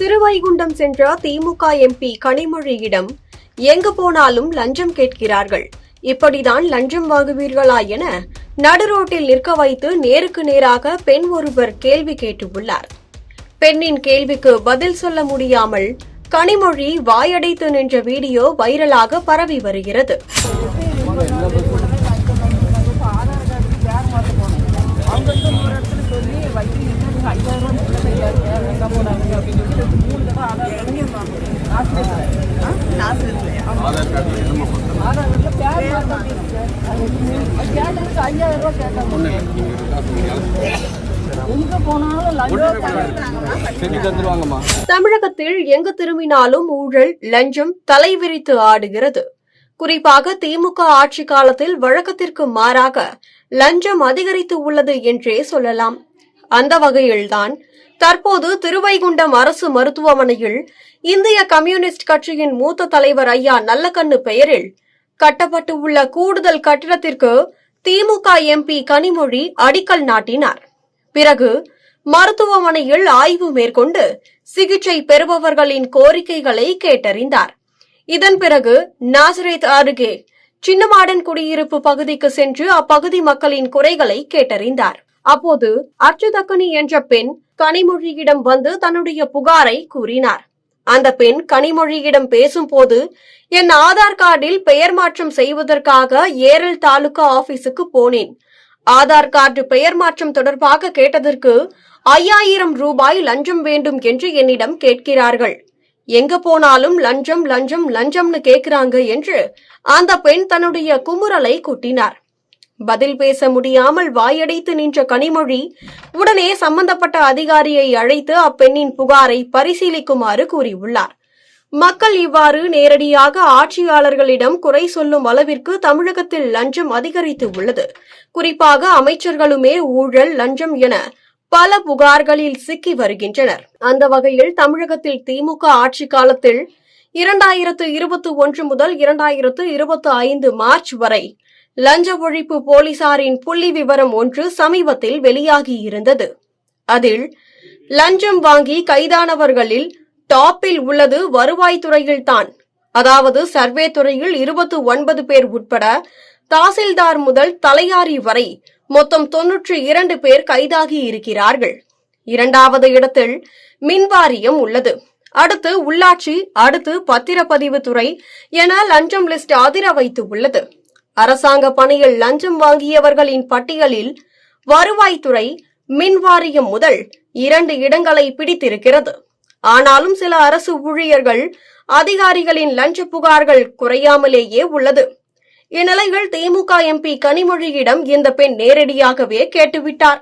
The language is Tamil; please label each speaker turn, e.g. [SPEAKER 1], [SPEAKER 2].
[SPEAKER 1] திருவைகுண்டம் சென்ற திமுக எம்பி கனிமொழியிடம் எங்கு போனாலும் லஞ்சம் கேட்கிறார்கள். இப்படிதான் லஞ்சம் வாங்குவீர்களா என நடுரோட்டில் நிற்க வைத்து நேருக்கு நேராக பெண் ஒருவர் கேள்வி கேட்டுள்ளார். பெண்ணின் கேள்விக்கு பதில் சொல்ல முடியாமல் கனிமொழி வாயடைத்து நின்ற வீடியோ வைரலாக பரவி வருகிறது.
[SPEAKER 2] மூணு தடவை ஆதார் கேட்டதுக்கு ஐயாயிரம் ரூபா கேட்டாங்க
[SPEAKER 1] தமிழகத்தில் எங்கு திரும்பினாலும் ஊழல் லஞ்சம் தலைவிரித்து ஆடுகிறது. குறிப்பாக திமுக ஆட்சி காலத்தில் வழக்கத்திற்கு மாறாக லஞ்சம் அதிகரித்து உள்ளது என்றே சொல்லலாம். அந்த வகையில்தான் தற்போது திருவைகுண்டம் அரசு மருத்துவமனையில் இந்திய கம்யூனிஸ்ட் கட்சியின் மூத்த தலைவர் ஐயா நல்லக்கண்ணு பெயரில் கட்டப்பட்டு உள்ள கூடுதல் கட்டிடத்திற்கு திமுக எம்பி கனிமொழி அடிக்கல் நாட்டினார். பிறகு மருத்துவமனையில் ஆய்வு மேற்கொண்டு சிகிச்சை பெறுபவர்களின் கோரிக்கைகளை கேட்டறிந்தார். இதன் பிறகு நாசரேத் அருகே சின்னமாடன் குடியிருப்பு பகுதிக்கு சென்று அப்பகுதி மக்களின் குறைகளை கேட்டறிந்தார். அப்போது அர்ச்சுதக்கனி என்ற பெண் கனிமொழியிடம் வந்து தன்னுடைய புகாரை கூறினார். அந்த பெண் கனிமொழியிடம் பேசும்போது என் ஆதார் கார்டில் பெயர் மாற்றம் செய்வதற்காக ஏரல் தாலுகா ஆபீஸுக்கு போனேன். ஆதார் கார்டு பெயர் மாற்றம் தொடர்பாக கேட்டதற்கு ஐயாயிரம் ரூபாய் லஞ்சம் வேண்டும் என்று என்னிடம் கேட்கிறார்கள். எங்க போனாலும் லஞ்சம் லஞ்சம் லஞ்சம்னு கேக்குறாங்க என்று அந்த பெண் தன்னுடைய குமுறலை கூட்டினார். பதில் பேச முடியாமல் வாயடைத்து நின்ற கனிமொழி உடனே சம்பந்தப்பட்ட அதிகாரியை அழைத்து அப்பெண்ணின் புகாரை பரிசீலிக்குமாறு கூறியுள்ளார். மக்கள் இவ்வாறு நேரடியாக ஆட்சியாளர்களிடம் குறை சொல்லும் அளவிற்கு தமிழகத்தில் லஞ்சம் அதிகரித்து உள்ளது. குறிப்பாக அமைச்சர்களுமே ஊழல் லஞ்சம் என பல புகார்களில் சிக்கி வருகின்றனர். அந்த வகையில் தமிழகத்தில் திமுக ஆட்சி காலத்தில் இரண்டாயிரத்து இருபத்தி ஒன்று முதல் இரண்டாயிரத்து இருபத்தி ஐந்து மார்ச் வரை லஞ்ச ஒழிப்பு போலீசாரின் புள்ளி விவரம் ஒன்று சமீபத்தில் வெளியாகியிருந்தது. அதில் லஞ்சம் வாங்கி கைதானவர்களில் டாப்பில் உள்ளது வருவாய்த்துறையில்தான் அதாவது சர்வே துறையில் இருபத்து ஒன்பது பேர் உட்பட தாசில்தார் முதல் தலையாரி வரை மொத்தம் தொன்னூற்றி இரண்டு பேர் கைதாகி இருக்கிறார்கள். இரண்டாவது இடத்தில் மின்வாரியம் உள்ளது. அடுத்து உள்ளாட்சி அடுத்து பத்திரப்பதிவு துறை என லஞ்சம் லிஸ்ட் அதிர வைத்து உள்ளது. அரசாங்க பணியில் லஞ்சம் வாங்கியவர்களின் பட்டியலில் வருவாய்த்துறை மின்வாரியம் முதல் இரண்டு இடங்களை பிடித்திருக்கிறது. ஆனாலும் சில அரசு ஊழியர்கள் அதிகாரிகளின் லஞ்ச புகார்கள் குறையாமலேயே உள்ளது. இந்நிலையில் திமுக எம்பி கனிமொழியிடம் இந்த பெண் நேரடியாகவே கேட்டுவிட்டார்.